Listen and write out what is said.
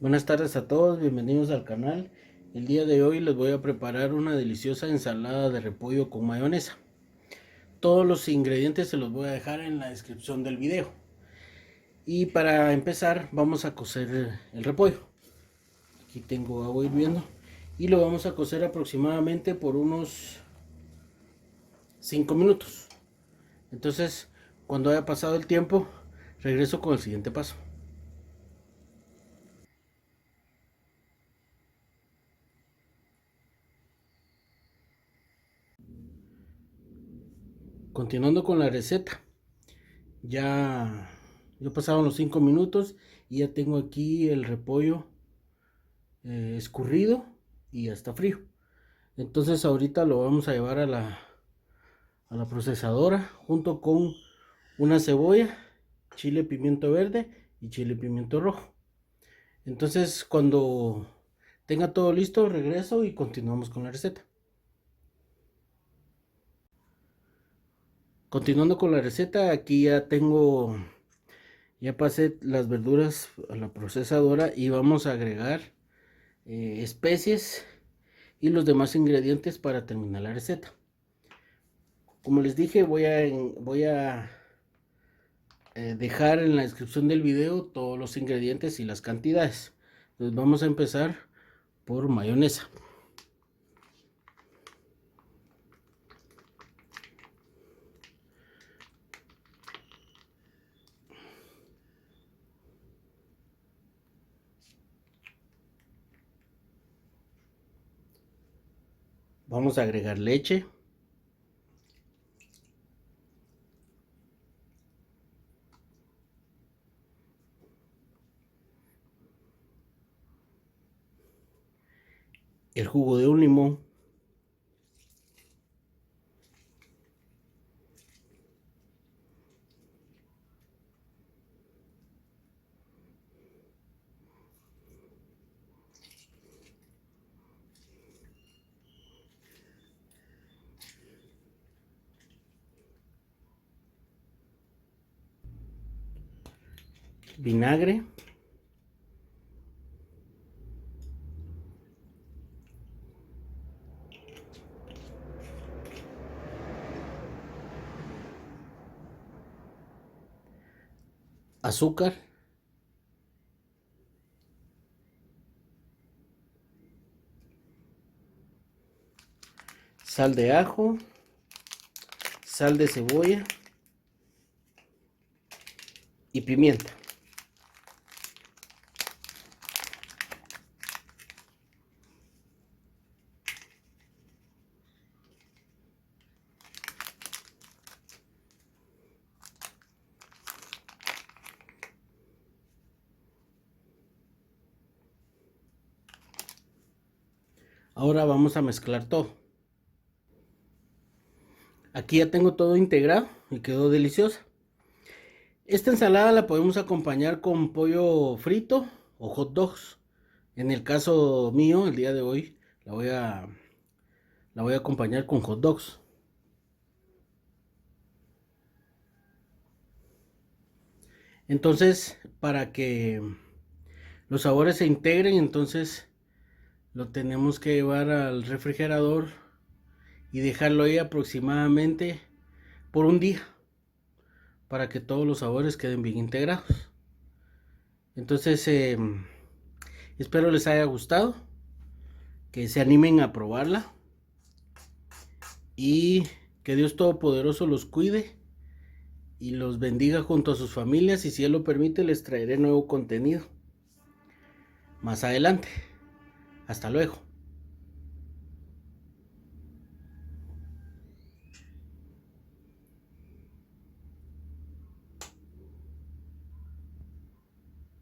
Buenas tardes a todos, bienvenidos al canal. El día de hoy les voy a preparar una deliciosa ensalada de repollo con mayonesa. Todos los ingredientes se los voy a dejar en la descripción del video. Y para empezar vamos a cocer el repollo. Aquí tengo agua hirviendo. Y lo vamos a cocer aproximadamente por unos 5 minutos. Entonces, cuando haya pasado el tiempo, regreso con el siguiente paso. Continuando con la receta, ya, yo pasaron los 5 minutos y ya tengo aquí el repollo eh, escurrido y hasta frío. Entonces ahorita lo vamos a llevar a la, a la procesadora junto con una cebolla, chile pimiento verde y chile pimiento rojo. Entonces cuando tenga todo listo regreso y continuamos con la receta. Continuando con la receta, aquí ya tengo, ya pasé las verduras a la procesadora y vamos a agregar eh, especies y los demás ingredientes para terminar la receta. Como les dije, voy a, voy a eh, dejar en la descripción del video todos los ingredientes y las cantidades. Entonces vamos a empezar por mayonesa. Vamos a agregar leche. El jugo de un limón. Vinagre, azúcar, sal de ajo, sal de cebolla. Y pimienta. Ahora vamos a mezclar todo. Aquí ya tengo todo integrado y quedó deliciosa. Esta ensalada la podemos acompañar con pollo frito o hot dogs. En el caso mío, el día de hoy, la voy a, la voy a acompañar con hot dogs. Entonces, para que los sabores se integren, entonces lo tenemos que llevar al refrigerador y dejarlo ahí aproximadamente por un día para que todos los sabores queden bien integrados entonces em, espero les haya gustado que se animen a probarla y que Dios Todopoderoso los cuide y los bendiga junto a sus familias y si Él lo permite les traeré nuevo contenido más adelante. Hasta luego.